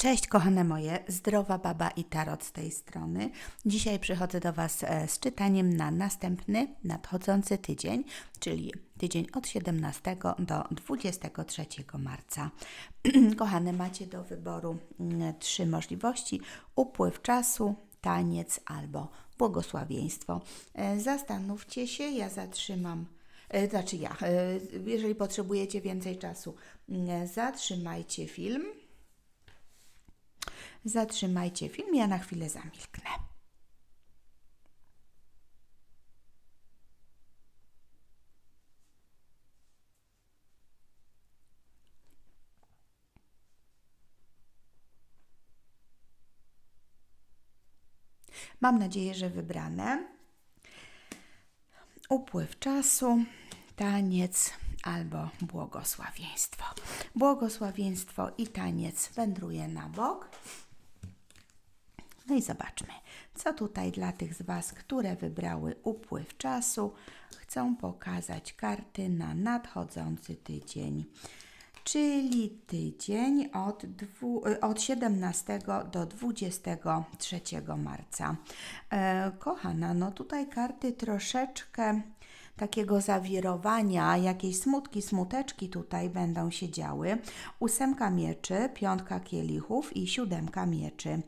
Cześć kochane moje, zdrowa baba i tarot z tej strony. Dzisiaj przychodzę do Was e, z czytaniem na następny, nadchodzący tydzień, czyli tydzień od 17 do 23 marca. Kochane, macie do wyboru mm, trzy możliwości: upływ czasu, taniec albo błogosławieństwo. E, Zastanówcie się, ja zatrzymam. e, Znaczy ja, jeżeli potrzebujecie więcej czasu, mm, zatrzymajcie film. Zatrzymajcie film, ja na chwilę zamilknę. Mam nadzieję, że wybrane. Upływ czasu, taniec albo błogosławieństwo. Błogosławieństwo i taniec wędruje na bok. No i zobaczmy, co tutaj dla tych z Was, które wybrały upływ czasu, chcą pokazać karty na nadchodzący tydzień. Czyli tydzień od, dwu, od 17 do 23 marca. E, kochana, no tutaj karty troszeczkę takiego zawirowania, jakieś smutki, smuteczki tutaj będą się działy. Ósemka mieczy, piątka kielichów i siódemka mieczy.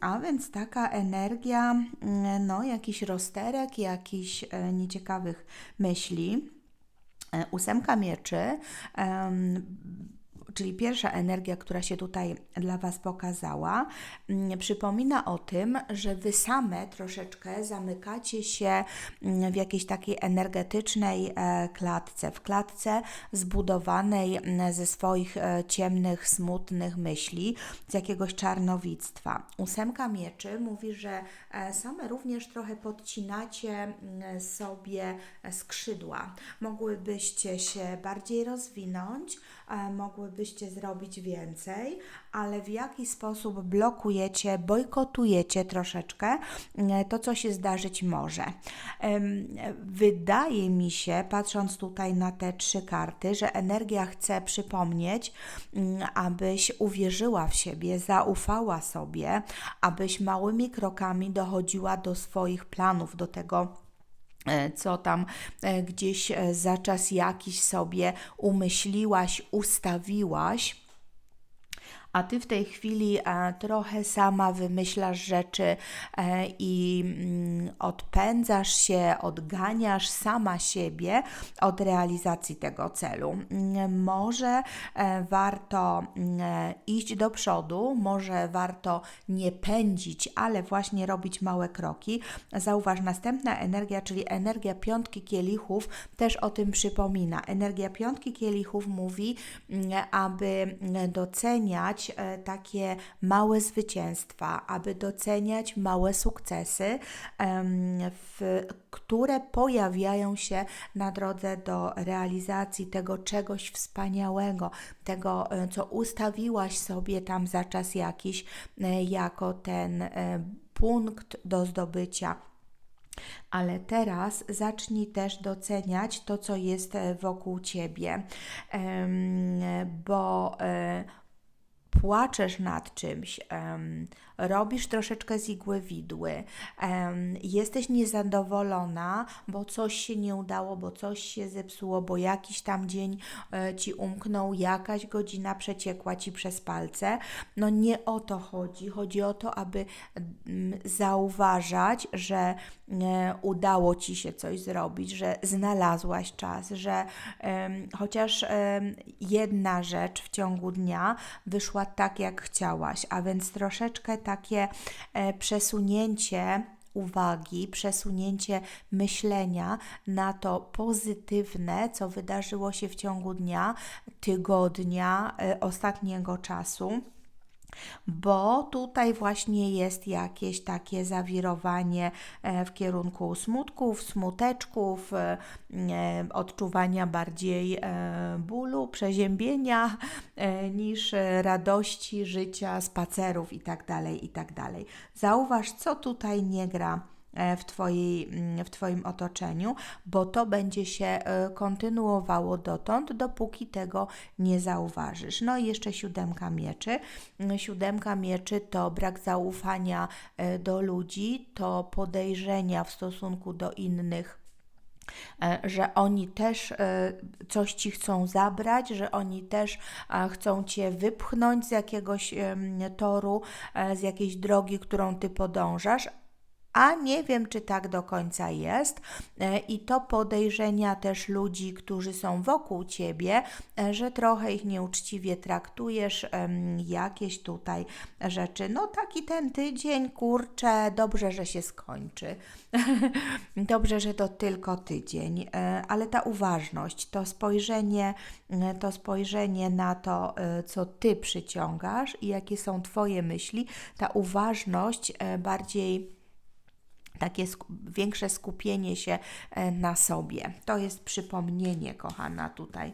A więc taka energia, mm, no jakiś rozterek, jakichś e, nieciekawych myśli. E, Ósemka mieczy, czyli pierwsza energia, która się tutaj dla Was pokazała, mm, przypomina o tym, że Wy same troszeczkę zamykacie się mm, w jakiejś takiej energetycznej e, klatce, w klatce zbudowanej mm, ze swoich e, ciemnych, smutnych myśli, z jakiegoś czarnowictwa. Ósemka mieczy mówi, że e, same również trochę podcinacie sobie skrzydła. Mogłybyście się bardziej rozwinąć, e, mogłybyście zrobić więcej, ale w jaki sposób blokujecie, bojkotujecie troszeczkę e, to, co się zdarzyć może. Wydaje mi się, patrząc tutaj na te trzy karty, że energia chce przypomnieć, mm, abyś uwierzyła w siebie, zaufała sobie, abyś małymi krokami dochodziła do swoich planów, do tego, co tam e, gdzieś e, za czas jakiś sobie umyśliłaś, ustawiłaś. A ty w tej chwili e, trochę sama wymyślasz rzeczy e, i mm, odpędzasz się, odganiasz sama siebie od realizacji tego celu. Mm, Może e, warto mm, iść do przodu, może warto nie pędzić, ale właśnie robić małe kroki. Zauważ, następna energia, czyli energia piątki kielichów, też o tym przypomina. Energia piątki kielichów mówi, aby mm, e, takie małe zwycięstwa, aby doceniać małe sukcesy, w, które pojawiają się na drodze do realizacji tego czegoś wspaniałego, tego, e, co ustawiłaś sobie tam za czas jakiś, e, jako ten punkt do zdobycia. Ale teraz zacznij też doceniać to, co jest wokół ciebie, bo płaczesz nad czymś, em, robisz troszeczkę z igły widły, em, jesteś niezadowolona, bo coś się nie udało, bo coś się zepsuło, bo jakiś tam dzień e, ci umknął, jakaś godzina przeciekła ci przez palce. No nie o to chodzi. Chodzi o to, aby mm, zauważać, że e, udało ci się coś zrobić, że znalazłaś czas, że em, chociaż em, jedna rzecz w ciągu dnia wyszła tak, jak chciałaś, a więc troszeczkę takie e, przesunięcie uwagi, przesunięcie myślenia na to pozytywne, co wydarzyło się w ciągu dnia, tygodnia, e, ostatniego czasu bo tutaj właśnie jest jakieś takie zawirowanie e, w kierunku smutków, smuteczków, e, e, odczuwania bardziej bólu, przeziębienia niż radości życia, spacerów itd. itd. Zauważ, co tutaj nie gra w, twojej, mm, w Twoim otoczeniu, bo to będzie się e, kontynuowało dotąd, dopóki tego nie zauważysz. No i jeszcze siódemka mieczy. Mm, Siódemka mieczy to brak zaufania e, do ludzi, to podejrzenia w stosunku do innych e, że oni też e, coś ci chcą zabrać, że oni też e, chcą cię wypchnąć z jakiegoś toru, e, z jakiejś drogi, którą ty podążasz. A nie wiem, czy tak do końca jest. E, I to podejrzenia też ludzi, którzy są wokół ciebie, e, że trochę ich nieuczciwie traktujesz, jakieś tutaj rzeczy. No, taki ten tydzień, kurczę, dobrze, że się skończy. Dobrze, że to tylko tydzień, e, ale ta uważność, to spojrzenie, to spojrzenie na to, co ty przyciągasz i jakie są twoje myśli, ta uważność bardziej takie większe skupienie się e, na sobie. To jest przypomnienie, kochana, tutaj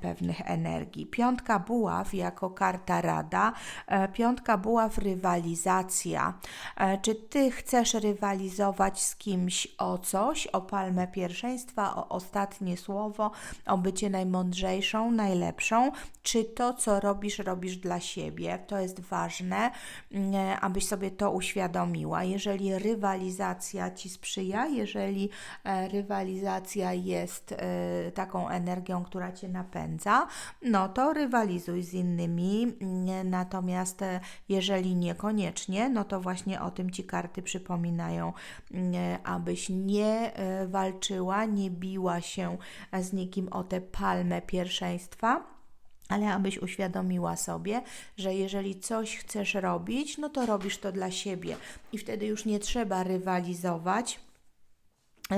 pewnych energii. Piątka buław jako karta rada. E, Piątka buław rywalizacja. E, Czy ty chcesz rywalizować z kimś o coś, o palmę pierwszeństwa, o ostatnie słowo, o bycie najmądrzejszą, najlepszą? Czy to, co robisz, robisz dla siebie? To jest ważne, mm, e, abyś sobie to uświadomiła. Jeżeli rywalizacja ci sprzyja, jeżeli e, rywalizacja jest e, taką energią, która cię napędza, no to rywalizuj z innymi. Mm, Natomiast e, jeżeli niekoniecznie, no to właśnie o tym ci karty przypominają, mm, abyś nie e, walczyła, nie biła się e, z nikim o tę palmę pierwszeństwa ale abyś uświadomiła sobie, że jeżeli coś chcesz robić, no to robisz to dla siebie i wtedy już nie trzeba rywalizować.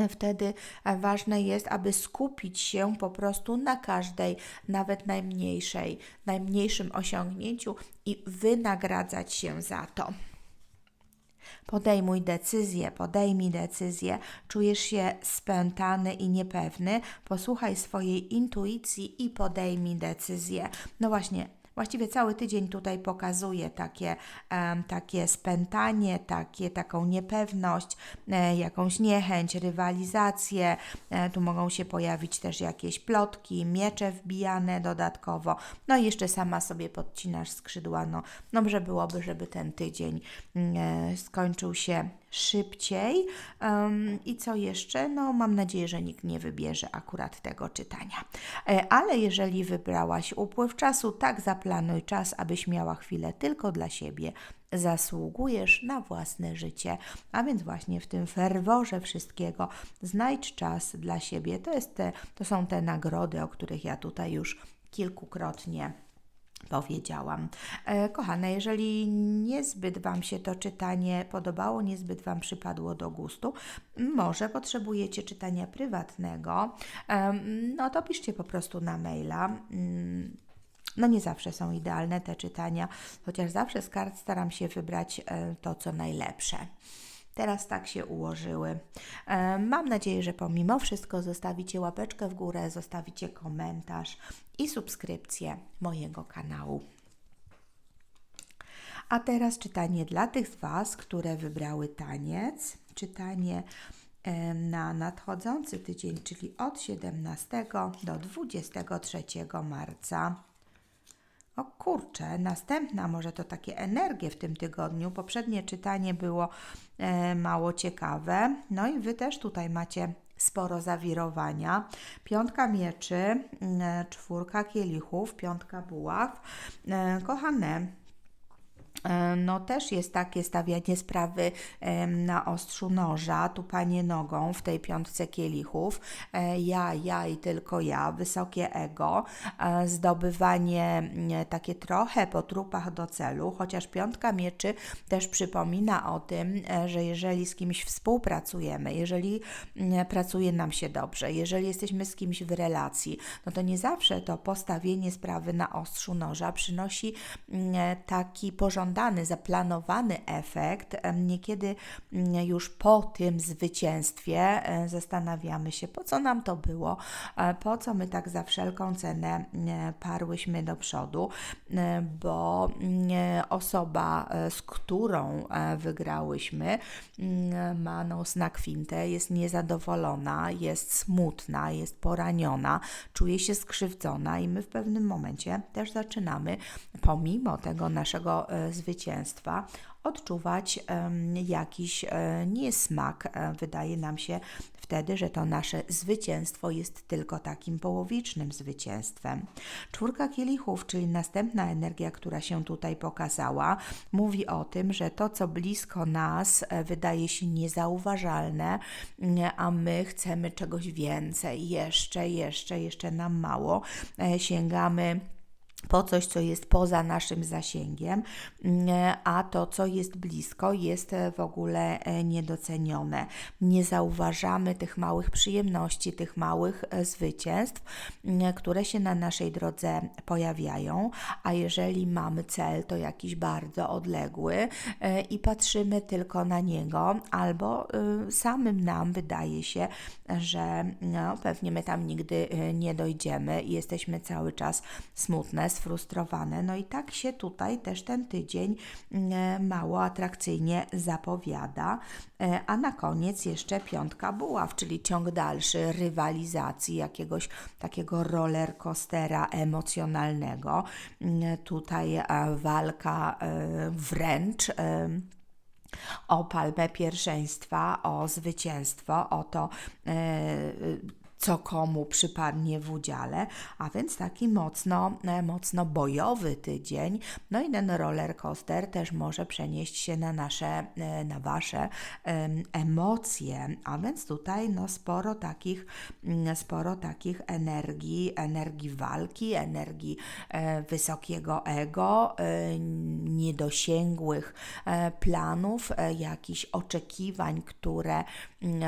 Wtedy e, ważne jest, aby skupić się po prostu na każdej, nawet najmniejszej, najmniejszym osiągnięciu i wynagradzać się za to. Podejmuj decyzję, podejmij decyzję, czujesz się spętany i niepewny, posłuchaj swojej intuicji i podejmij decyzję. No właśnie, Właściwie cały tydzień tutaj pokazuje takie, takie spętanie, takie, taką niepewność, e, jakąś niechęć, rywalizację. E, tu mogą się pojawić też jakieś plotki, miecze wbijane dodatkowo. No i jeszcze sama sobie podcinasz skrzydła. No, dobrze byłoby, żeby ten tydzień mm, e, skończył się szybciej. Em, I co jeszcze? No, mam nadzieję, że nikt nie wybierze akurat tego czytania. E, Ale jeżeli wybrałaś upływ czasu, tak zaplanuj czas, abyś miała chwilę tylko dla siebie. Zasługujesz na własne życie, a więc właśnie w tym ferworze wszystkiego znajdź czas dla siebie. To, jest te, to są te nagrody, o których ja tutaj już kilkukrotnie powiedziałam. E, Kochane, jeżeli niezbyt Wam się to czytanie podobało, niezbyt Wam przypadło do gustu, może potrzebujecie czytania prywatnego, em, no to piszcie po prostu na maila. Mm, No nie zawsze są idealne te czytania, chociaż zawsze z kart staram się wybrać e, to, co najlepsze. Teraz tak się ułożyły. E, Mam nadzieję, że pomimo wszystko zostawicie łapeczkę w górę, zostawicie komentarz i subskrypcję mojego kanału. A teraz czytanie dla tych z Was, które wybrały taniec. Czytanie na nadchodzący tydzień, czyli od 17 do 23 marca. O kurczę, następna może to takie energie w tym tygodniu. Poprzednie czytanie było e, mało ciekawe. No i Wy też tutaj macie sporo zawirowania. Piątka mieczy, mm, czwórka kielichów, piątka buław. E, kochane, no też jest takie stawianie sprawy na ostrzu noża, tupanie nogą w tej piątce kielichów, e, ja, ja i tylko ja, wysokie ego, e, zdobywanie mm, takie trochę po trupach do celu, chociaż piątka mieczy też przypomina o tym, e, że jeżeli z kimś współpracujemy, jeżeli mm, pracuje nam się dobrze, jeżeli jesteśmy z kimś w relacji, no to nie zawsze to postawienie sprawy na ostrzu noża przynosi mm, taki porządek zażądany, zaplanowany efekt, niekiedy mm, już po tym zwycięstwie zastanawiamy się, po co nam to było, e, po co my tak za wszelką cenę parłyśmy do przodu, e, bo mm, osoba, e, z którą wygrałyśmy, mm, ma nos na kwintę, jest niezadowolona, jest smutna, jest poraniona, czuje się skrzywdzona i my w pewnym momencie też zaczynamy, pomimo tego naszego e, zwycięstwa, odczuwać jakiś e, niesmak. E, Wydaje nam się wtedy, że to nasze zwycięstwo jest tylko takim połowicznym zwycięstwem. Czwórka kielichów, czyli następna energia, która się tutaj pokazała, mówi o tym, że to, co blisko nas, e, wydaje się niezauważalne, nie, a my chcemy czegoś więcej, jeszcze, jeszcze, jeszcze nam mało. Sięgamy po coś, co jest poza naszym zasięgiem, mm, a to, co jest blisko, jest e, w ogóle e, niedocenione. Nie zauważamy tych małych przyjemności, tych małych e, zwycięstw, mm, które się na naszej drodze pojawiają, a jeżeli mamy cel, to jakiś bardzo odległy i patrzymy tylko na niego, albo samym nam wydaje się, że no, pewnie my tam nigdy nie dojdziemy i jesteśmy cały czas smutne, sfrustrowane. No i tak się tutaj też ten tydzień mm, mało atrakcyjnie zapowiada. E, A na koniec jeszcze piątka buław, czyli ciąg dalszy rywalizacji, jakiegoś takiego roller coastera emocjonalnego. Mm, Tutaj e, walka e, wręcz. e, o palmę pierwszeństwa, o zwycięstwo, o to, e, co komu przypadnie w udziale, a więc taki mocno, e, mocno bojowy tydzień. No i ten roller coaster też może przenieść się na nasze, e, na wasze em, emocje, a więc tutaj no sporo takich, mm, sporo takich energii, energii walki, energii e, wysokiego ego, niedosięgłych planów, jakichś oczekiwań, które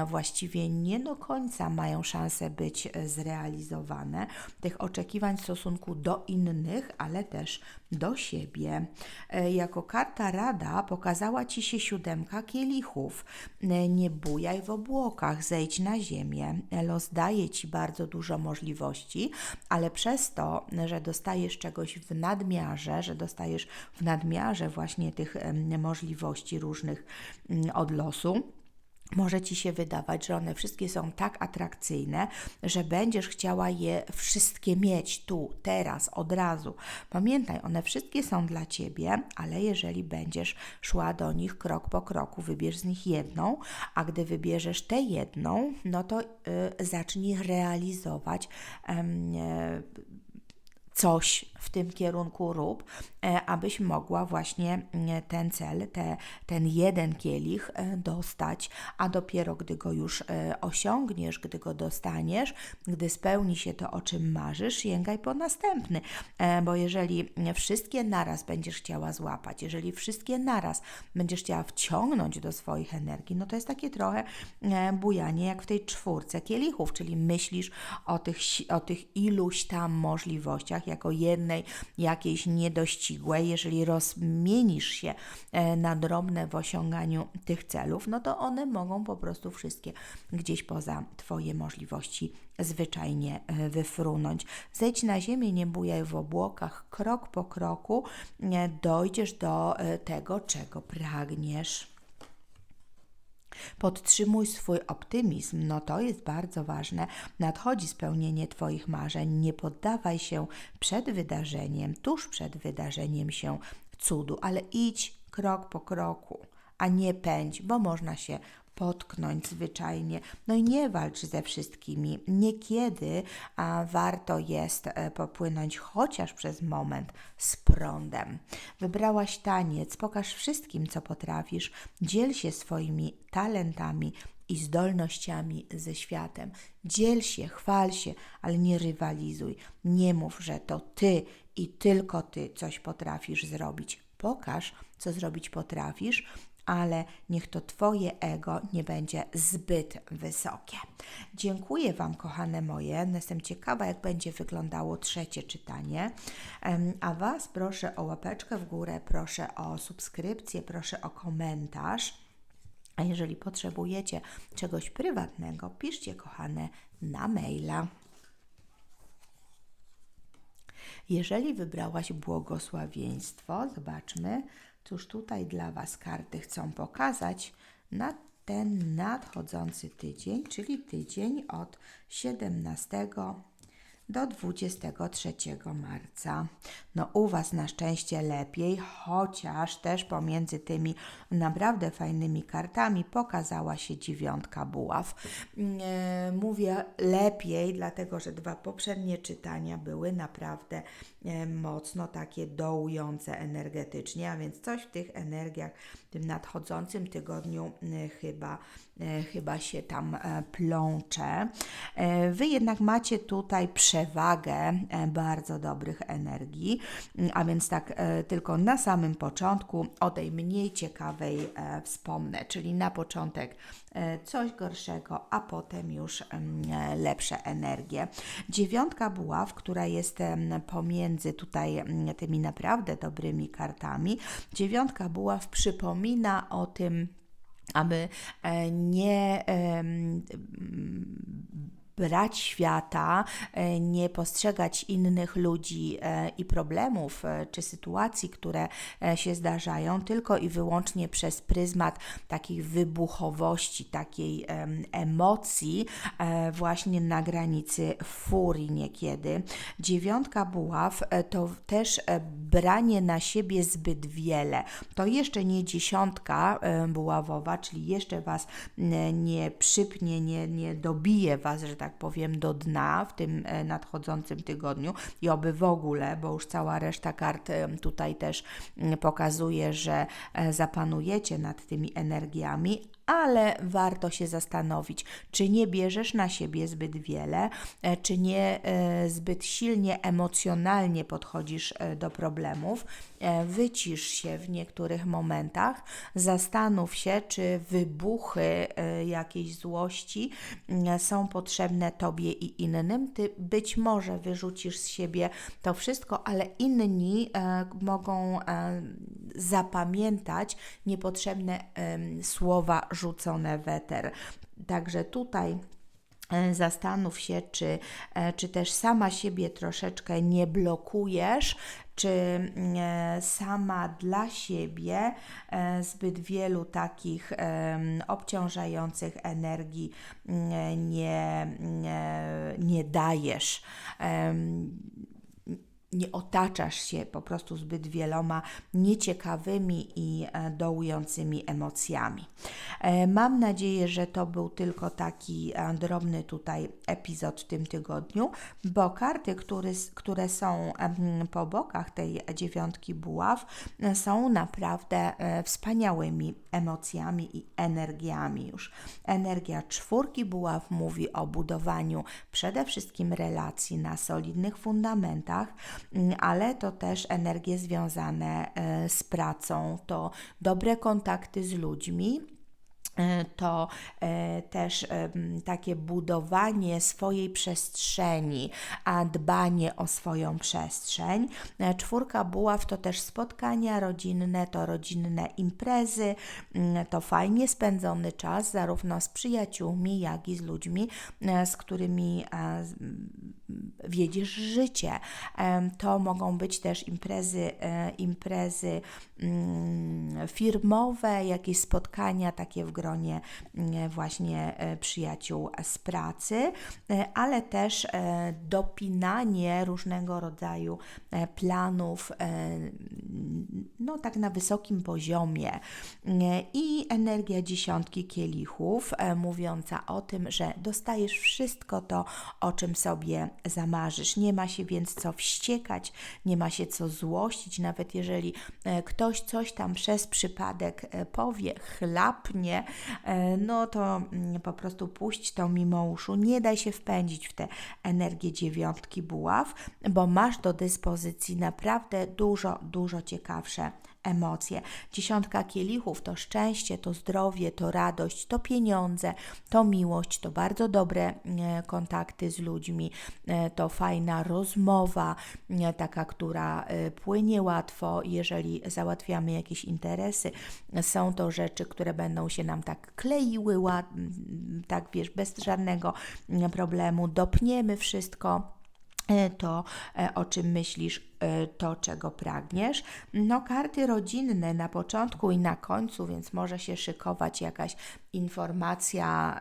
właściwie nie do końca mają szansę być e, zrealizowane. Tych oczekiwań w stosunku do innych, ale też do siebie. E, Jako karta rada pokazała Ci się siódemka kielichów. E, Nie bujaj w obłokach, zejdź na ziemię. Los daje Ci bardzo dużo możliwości, ale przez to, że dostajesz czegoś w nadmiarze, że dostajesz w nadmiarze właśnie tych możliwości różnych mm, od losu, może ci się wydawać, że one wszystkie są tak atrakcyjne, że będziesz chciała je wszystkie mieć tu, teraz, od razu. Pamiętaj, one wszystkie są dla ciebie, ale jeżeli będziesz szła do nich krok po kroku, wybierz z nich jedną, a gdy wybierzesz tę jedną, no to y, zacznij realizować. em, e, coś w tym kierunku rób, e, abyś mogła właśnie mm, ten cel, te, ten jeden kielich e, dostać, a dopiero gdy go już e, osiągniesz, gdy go dostaniesz, gdy spełni się to, o czym marzysz, sięgaj po następny, bo jeżeli wszystkie naraz będziesz chciała złapać, jeżeli wszystkie naraz będziesz chciała wciągnąć do swoich energii, no to jest takie trochę bujanie jak w tej czwórce kielichów, czyli myślisz o tych, o tych iluś tam możliwościach jako jednej jakiejś niedościgłej. Jeżeli rozmienisz się e, na drobne w osiąganiu tych celów, no to one mogą po prostu wszystkie gdzieś poza Twoje możliwości zwyczajnie e, wyfrunąć. Zejdź na ziemię, nie bujaj w obłokach, krok po kroku dojdziesz do e, tego, czego pragniesz. Podtrzymuj swój optymizm, no to jest bardzo ważne. Nadchodzi spełnienie Twoich marzeń. Nie poddawaj się przed wydarzeniem, tuż przed wydarzeniem się cudu, ale idź krok po kroku, a nie pędź, bo można się potknąć zwyczajnie. No i nie walcz ze wszystkimi. Niekiedy a, warto jest e, popłynąć chociaż przez moment z prądem. Wybrałaś taniec, pokaż wszystkim, co potrafisz, dziel się swoimi talentami i zdolnościami ze światem. Dziel się, chwal się, ale nie rywalizuj. Nie mów, że to ty i tylko ty coś potrafisz zrobić. Pokaż, co zrobić potrafisz, ale niech to Twoje ego nie będzie zbyt wysokie. Dziękuję Wam, kochane moje. Jestem ciekawa, jak będzie wyglądało trzecie czytanie. A Was proszę o łapeczkę w górę, proszę o subskrypcję, proszę o komentarz. A jeżeli potrzebujecie czegoś prywatnego, piszcie, kochane, na maila. Jeżeli wybrałaś błogosławieństwo, zobaczmy, cóż tutaj dla Was karty chcą pokazać? Na ten nadchodzący tydzień, czyli tydzień od 17 do 23 marca. No u Was na szczęście lepiej, chociaż też pomiędzy tymi naprawdę fajnymi kartami pokazała się dziewiątka buław. E, Mówię lepiej, dlatego że dwa poprzednie czytania były naprawdę e, mocno takie dołujące energetycznie, a więc coś w tych energiach tym nadchodzącym tygodniu e, chyba e, chyba się tam e, plącze. E, Wy jednak macie tutaj przewagę e, bardzo dobrych energii, a więc tak tylko na samym początku o tej mniej ciekawej wspomnę, czyli na początek coś gorszego, a potem już e, lepsze energie. Dziewiątka buław, która jest pomiędzy tutaj tymi naprawdę dobrymi kartami, dziewiątka buław przypomina o tym, aby e, nie brać świata, e, nie postrzegać innych ludzi e, i problemów e, czy sytuacji, które się zdarzają, tylko i wyłącznie przez pryzmat takiej wybuchowości, takiej em, emocji, właśnie na granicy furii niekiedy. Dziewiątka buław to też branie na siebie zbyt wiele. To jeszcze nie dziesiątka buławowa, czyli jeszcze Was nie przypnie, nie, nie dobije Was, że tak powiem, do dna w tym e, nadchodzącym tygodniu i oby w ogóle, bo już cała reszta kart e, tutaj też mm, pokazuje, że e, zapanujecie nad tymi energiami, ale warto się zastanowić, czy nie bierzesz na siebie zbyt wiele, czy nie zbyt silnie emocjonalnie podchodzisz do problemów. E, Wycisz się w niektórych momentach, zastanów się, czy wybuchy e, jakiejś złości mm, są potrzebne Tobie i innym. Ty być może wyrzucisz z siebie to wszystko, ale inni e, mogą e, zapamiętać niepotrzebne słowa rzucone w eter. Także tutaj e, zastanów się, czy, e, czy też sama siebie troszeczkę nie blokujesz, czy mm, e, sama dla siebie e, zbyt wielu takich obciążających energii mm, nie, nie, nie dajesz. Nie otaczasz się po prostu zbyt wieloma nieciekawymi i e, dołującymi emocjami. E, Mam nadzieję, że to był tylko taki e, drobny tutaj epizod w tym tygodniu, bo karty, które, które są po bokach tej dziewiątki buław, są naprawdę wspaniałymi emocjami i energiami już. Energia czwórki buław mówi o budowaniu przede wszystkim relacji na solidnych fundamentach, mm, ale to też energie związane e, z pracą, to dobre kontakty z ludźmi, to e, też takie budowanie swojej przestrzeni, a dbanie o swoją przestrzeń. E, Czwórka buław to też spotkania rodzinne, to rodzinne imprezy, mm, to fajnie spędzony czas zarówno z przyjaciółmi, jak i z ludźmi, e, z którymi e, wiedziesz życie. To mogą być też imprezy, e, imprezy mm, firmowe, jakieś spotkania takie w gronie mm, właśnie e, przyjaciół z pracy, e, ale też dopinanie różnego rodzaju planów, no tak na wysokim poziomie. I energia dziesiątki kielichów, mówiąca o tym, że dostajesz wszystko to, o czym sobie zamarzysz. Nie ma się więc co wściekać, nie ma się co złościć, nawet jeżeli e, ktoś coś tam przez przypadek e, powie, chlapnie, e, no to mm, po prostu puść to mimo uszu, nie daj się wpędzić w tę energię dziewiątki buław, bo masz do dyspozycji naprawdę dużo, dużo ciekawsze emocje. Dziesiątka kielichów to szczęście, to zdrowie, to radość, to pieniądze, to miłość, to bardzo dobre e, kontakty z ludźmi, e, to fajna rozmowa, e, taka, która płynie łatwo, jeżeli załatwiamy jakieś interesy. Są to rzeczy, które będą się nam tak kleiły, tak wiesz, bez żadnego mm, problemu. Dopniemy wszystko to, e, o czym myślisz, e, to, czego pragniesz. No, karty rodzinne na początku i na końcu, więc może się szykować jakaś informacja,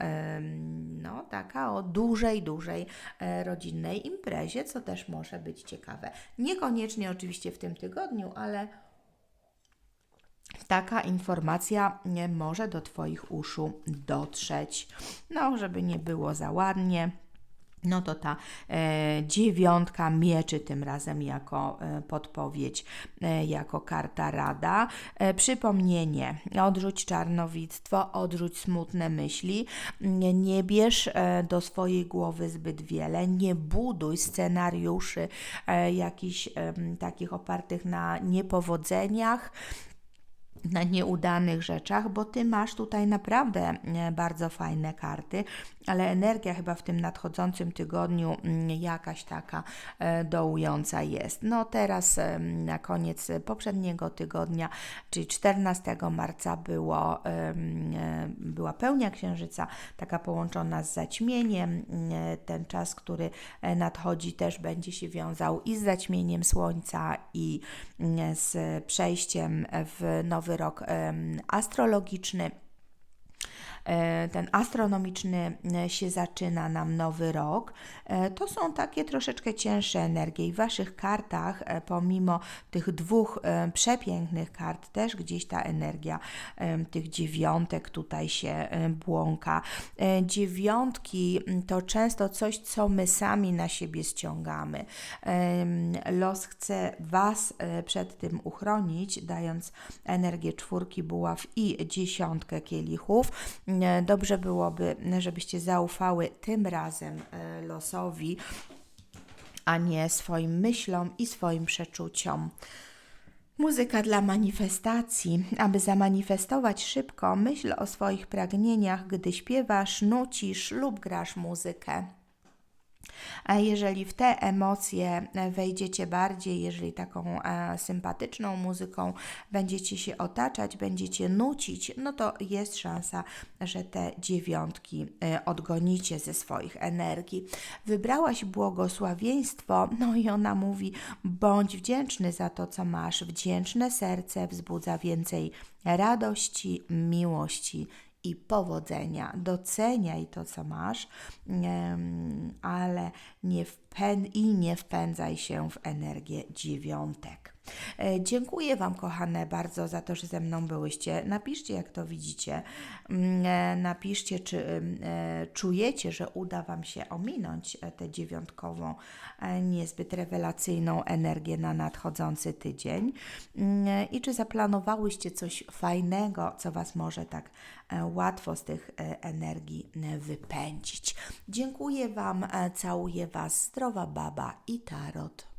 no, taka o dużej, dużej e, rodzinnej imprezie, co też może być ciekawe. Niekoniecznie oczywiście w tym tygodniu, ale taka informacja może do Twoich uszu dotrzeć. No, żeby nie było za ładnie. No to ta e, dziewiątka mieczy tym razem jako e, podpowiedź, e, jako karta rada. E, przypomnienie, odrzuć czarnowictwo, odrzuć smutne myśli, nie, nie bierz e, do swojej głowy zbyt wiele, nie buduj scenariuszy e, jakichś em, takich opartych na niepowodzeniach, na nieudanych rzeczach, bo ty masz tutaj naprawdę e, bardzo fajne karty, ale energia chyba w tym nadchodzącym tygodniu mm, jakaś taka e, dołująca jest. No teraz em, na koniec poprzedniego tygodnia, czyli 14 marca było, e, była pełnia księżyca, taka połączona z zaćmieniem. E, Ten czas, który e, nadchodzi też będzie się wiązał i z zaćmieniem słońca i mm, z przejściem w nowy rok em, astrologiczny. E, Ten astronomiczny e, się zaczyna nam nowy rok. E, To są takie troszeczkę cięższe energie i w Waszych kartach, pomimo tych dwóch przepięknych kart, też gdzieś ta energia tych dziewiątek tutaj się błąka. Dziewiątki to często coś, co my sami na siebie ściągamy. Los chce Was przed tym uchronić, dając energię czwórki buław i dziesiątkę kielichów. E, Dobrze byłoby, żebyście zaufały tym razem e, losowi, a nie swoim myślom i swoim przeczuciom. Muzyka dla manifestacji. Aby zamanifestować szybko, myśl o swoich pragnieniach, gdy śpiewasz, nucisz lub grasz muzykę. A jeżeli w te emocje e, wejdziecie bardziej, jeżeli taką e, sympatyczną muzyką będziecie się otaczać, będziecie nucić, no to jest szansa, że te dziewiątki e, odgonicie ze swoich energii. Wybrałaś błogosławieństwo, no i ona mówi: bądź wdzięczny za to, co masz. Wdzięczne serce wzbudza więcej radości, miłości i powodzenia. Doceniaj to, co masz, ale nie i nie wpędzaj się w energię dziewiątek. E, Dziękuję Wam, kochane, bardzo za to, że ze mną byłyście. Napiszcie, jak to widzicie. Mm, e, Napiszcie, czy ym, e, czujecie, że uda Wam się ominąć tę dziewiątkową, niezbyt rewelacyjną energię na nadchodzący tydzień. Mm, I czy zaplanowałyście coś fajnego, co Was może tak łatwo z tych energii wypędzić. Dziękuję Wam, całuję Was, zdrowa baba i tarot.